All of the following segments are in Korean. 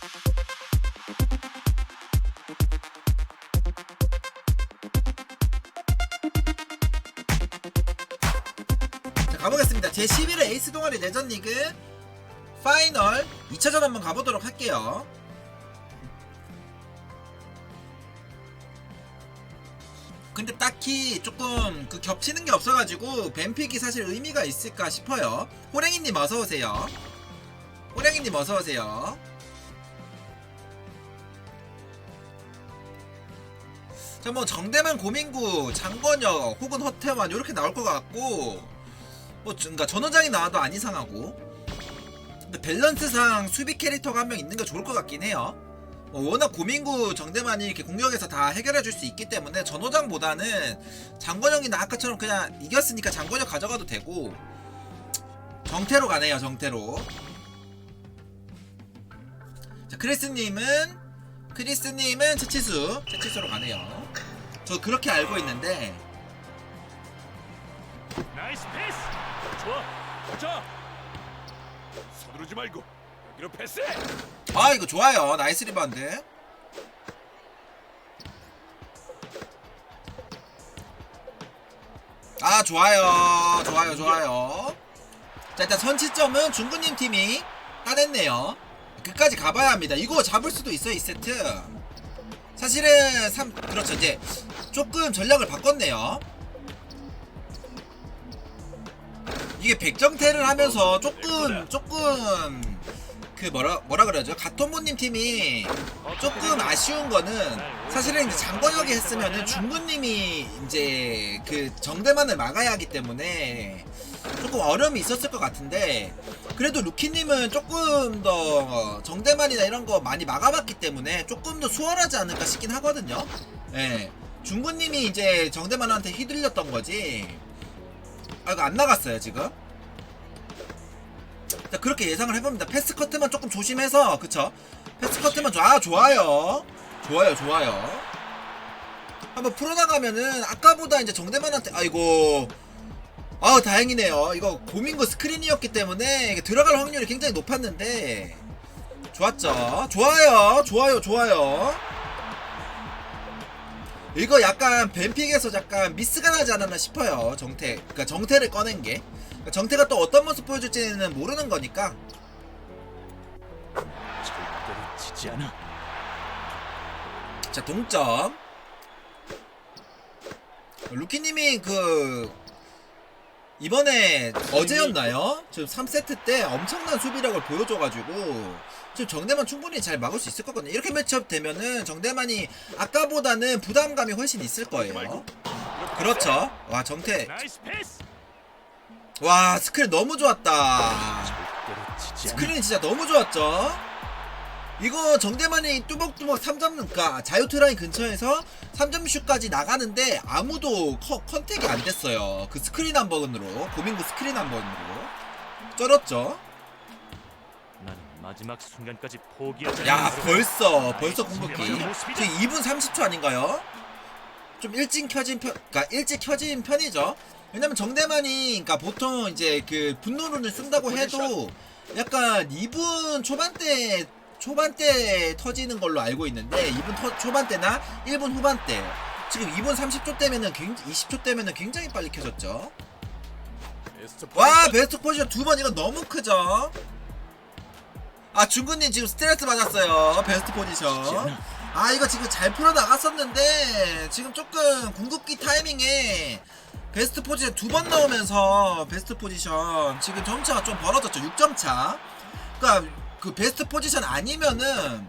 자 가보겠습니다. 제 11회 에이스 동아리 내전 리그 파이널 2차전 한번 가보도록 할게요. 근데 딱히 조금 그 겹치는 게 없어가지고 뱀픽이 사실 의미가 있을까 싶어요. 호랭이님 어서오세요. 호랭이님 어서오세요 자 뭐 정대만 고민구 장건혁 혹은 허태환 이렇게 나올 것 같고 뭐 그러니까 전원장이 나와도 안 이상하고. 근데 밸런스상 수비 캐릭터가 한 명 있는 게 좋을 것 같긴 해요. 뭐 워낙 고민구 정대만이 이렇게 공격에서 다 해결해 줄 수 있기 때문에 전호장보다는 장건영이나 아까처럼 그냥 이겼으니까 장건영 가져가도 되고. 정태로 가네요 정태로. 자 크리스님은 크리스님은 채치수 채치수로 가네요 저 그렇게 알고 있는데 나이스 패스. 좋아. 자. 서두르지 말고 여기로 패스해. 아 이거 좋아요 나이스 리바운드 아 좋아요 좋아요 좋아요 자 일단 선취점은 중구님 팀이 따냈네요 끝까지 가봐야 합니다. 이거 잡을 수도 있어요 이 세트. 사실은 3 그렇죠. 이제 조금 전략을 바꿨네요. 이게 백정태를 하면서 조금 조금 그 뭐라 뭐라 그러죠? 가토모님 팀이 조금 아쉬운 거는 사실은 이제 장건혁이 했으면은 중구님이 이제 그 정대만을 막아야 하기 때문에 조금 어려움이 있었을 것 같은데 그래도 루키님은 조금 더 정대만이나 이런 거 많이 막아봤기 때문에 조금 더 수월하지 않을까 싶긴 하거든요. 예. 중구님이 이제 정대만한테 휘둘렸던 거지. 아 이거 안 나갔어요 지금. 자, 그렇게 예상을 해봅니다. 패스 커트만 조금 조심해서, 그쵸? 패스 커트만, 좋아, 아, 좋아요. 좋아요, 좋아요. 한번 풀어나가면은, 아까보다 이제 정대만한테, 아이고. 아 다행이네요. 이거 고민고 스크린이었기 때문에 들어갈 확률이 굉장히 높았는데, 좋았죠? 좋아요, 좋아요, 좋아요. 이거 약간 뱀픽에서 약간 미스가 나지 않았나 싶어요. 정태. 그러니까 정태를 꺼낸 게. 그러니까 정태가 또 어떤 모습 보여줄지는 모르는 거니까. 자, 동점. 루키님이 그 이번에 어제였나요? 지금 3세트 때 엄청난 수비력을 보여줘가지고 지금 정대만 충분히 잘 막을 수 있을 거거든요. 이렇게 매치업 되면은 정대만이 아까보다는 부담감이 훨씬 있을 거예요. 그렇죠. 와 정태. 와 스크린 너무 좋았다 절대로 지지 않아. 스크린 진짜 너무 좋았죠 이거 정대만이 뚜벅뚜벅 3점 그러니까 자유투라인 근처에서 3점 슛까지 나가는데 아무도 커, 컨택이 안 됐어요 그 스크린 한 번으로 고민구 스크린 한 번으로 쩔었죠 마지막 순간까지 포기하지 야 벌써 벌써 공격기 지금 모습이다. 2분 30초 아닌가요? 좀 일찍 켜진 편, 그러니까 일찍 켜진 편이죠. 왜냐면 정대만이, 그러니까 보통 이제 그 분노론을 쓴다고 해도 약간 2분 초반대 초반대 터지는 걸로 알고 있는데 2분 터, 초반대나 1분 후반대 지금 2분 30초 때면은 굉장히 20초 때면은 굉장히 빨리 켜졌죠. 와. 베스트 포지션 두 번 이거 너무 크죠. 아 중근님 지금 스트레스 받았어요. 베스트 포지션. 아 이거 지금 잘 풀어 나갔었는데 지금 조금 궁극기 타이밍에 베스트 포지션 두 번 나오면서 베스트 포지션 지금 점차가 좀 벌어졌죠 6점 차 그러니까 그 베스트 포지션 아니면은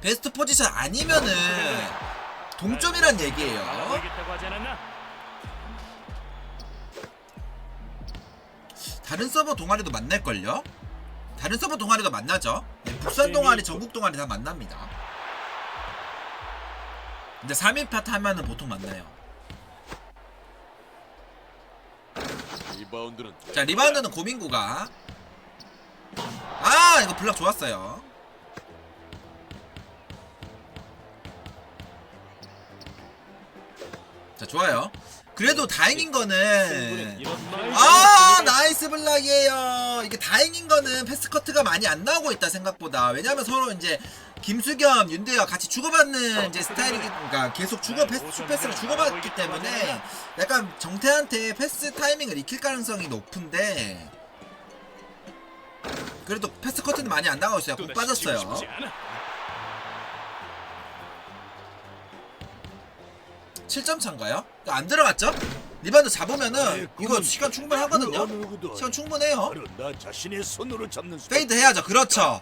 베스트 포지션 아니면은 동점이란 얘기예요? 다른 서버 동아리도 만날걸요? 다른 서버 동아리도 만나죠 네, 북산 동아리 전국 동아리 다 만납니다 근데 3일 파트 하면은 보통 만나요 리바운드는 자 리바운드는 고민구가 아 이거 블락 좋았어요. 자 좋아요. 그래도 다행인 거는 아 나이스 블락이에요. 이게 다행인 거는 패스 커트가 많이 안 나오고 있다 생각보다. 왜냐면 서로 이제 김수겸 윤대가 같이 주고받는 이제 스타일이기 그러니까 계속 주고 패스 패스를 주고받기 때문에 약간 정태한테 패스 타이밍을 익힐 가능성이 높은데 그래도 패스 커트는 많이 안 나가고 있어요 꼭 빠졌어요 쉽지 않아. 7점 차인가요? 안 들어갔죠? 리바운드 잡으면은 이거 시간 충분하거든요 그 누구도 시간 충분해요. 페이드 해야죠. 그렇죠.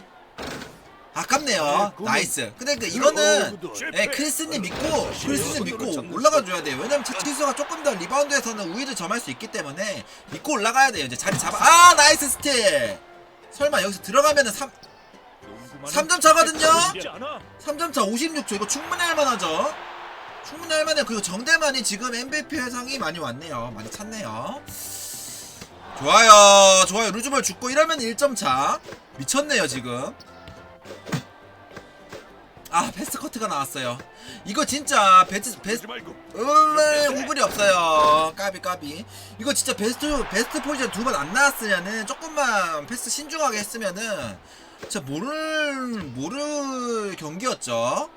아깝네요. 그거는- 나이스. 근데 그 이거는 그 예, 크리스님 믿고 크리스님 믿고 올라가 줘야 돼요. 왜냐면 차치수가 조금 더 리바운드에서는 우위를 점할 수 있기 때문에 믿고 올라가야 돼요. 이제 자리 잡아. 아 나이스 스틸. 설마 여기서 들어가면은 3 농구만은 3점 차거든요? 쉽지 않아. 3점 차 56초 이거 충분히 할 만하죠. 충분히 할 만해요. 그리고 정대만이 지금 MVP 회상이 많이 왔네요. 많이 찼네요. 좋아요. 좋아요. 루즈볼 죽고 이러면 1점 차. 미쳤네요, 지금. 아, 베스트 커트가 나왔어요. 이거 진짜 베스트 베스트 하지 말고 원래 우불이 없어요. 까비 까비. 이거 진짜 베스트 베스트 포지션 두 번 안 나왔으면은 조금만 패스 신중하게 했으면은 진짜 모를 모를 경기였죠.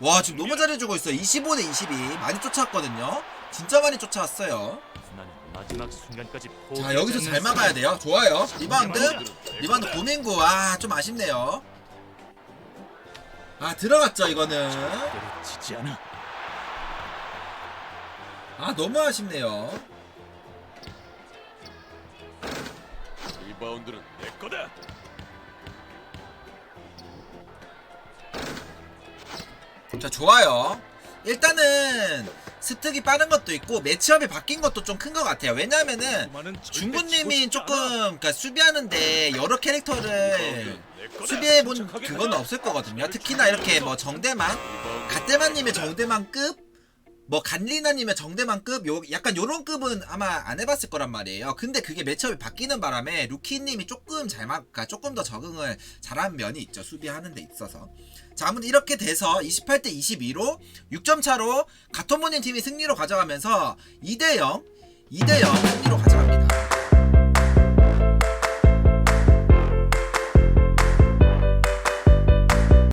와 지금 너무 잘해주고 있어요. 25대 22 많이 쫓아왔거든요. 진짜 많이 쫓아왔어요. 나는 마지막 순간까지 자 여기서 잘 막아야 돼요. 좋아요. 리바운드 리바운드 고민구 아 좀 아쉽네요. 아 들어갔죠 이거는. 않아. 아 너무 아쉽네요. 리바운드는 내 거다. 자 좋아요 일단은 스특이 빠른 것도 있고 매치업이 바뀐 것도 좀 큰 것 같아요. 왜냐면은 농구만은 절대 중구님이 조금. 그러니까 수비하는데 여러 캐릭터를 수비해본 그건 없을 거거든요. 특히나 이렇게 뭐 정대만 갓대만님의 정대만급 뭐 간리나님의 정대만급 요 약간 요런 급은 아마 안 해봤을 거란 말이에요. 근데 그게 매치업이 바뀌는 바람에 루키님이 조금 잘 막, 그러니까 조금 더 적응을 잘한 면이 있죠. 수비하는 데 있어서. 자, 아무튼 이렇게 돼서 28대 22로 6점 차로 가토모님 팀이 승리로 가져가면서 2대 0, 2대 0 승리로 가져갑니다.